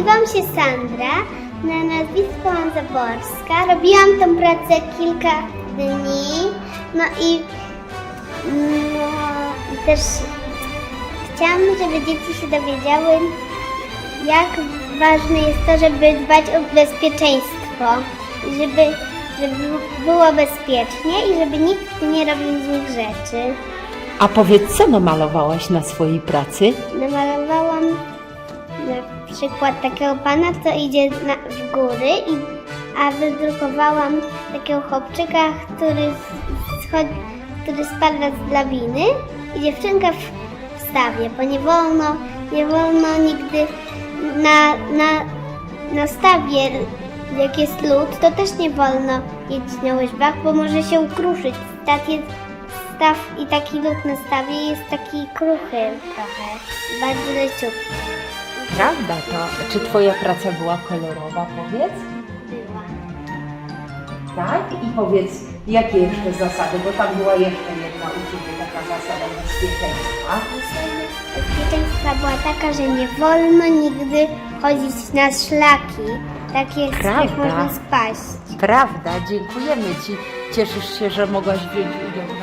Nazywam się Sandra, na nazwisko mam Zaborska. Robiłam tę pracę kilka dni, no i no, też chciałam, żeby dzieci się dowiedziały, jak ważne jest to, żeby dbać o bezpieczeństwo, żeby, żeby było bezpiecznie i żeby nikt nie robił złych rzeczy. A powiedz, co namalowałaś na swojej pracy? Namalowałam na przykład takiego pana, co idzie na, w góry, i, a wydrukowałam takiego chłopczyka, który, schodzi, który spada z drabiny i dziewczynkę w, w stawie, bo nie wolno, nie wolno nigdy na, na, na stawie, jak jest lód, to też nie wolno jeździć na łyżwach, bo może się ukruszyć. Staw, jest, staw i taki lód na stawie jest taki kruchy trochę, bardzo leciutki Prawda to. Czy twoja praca była kolorowa, powiedz? była. Tak? I powiedz, jakie jeszcze zasady, bo tam była jeszcze jedna u Ciebie taka zasada bezpieczeństwa. Zasada bezpieczeństwa była taka, że nie wolno nigdy chodzić na szlaki, takie z których Prawda. można spaść. Prawda, dziękujemy Ci. Cieszysz się, że mogłaś wziąć udział w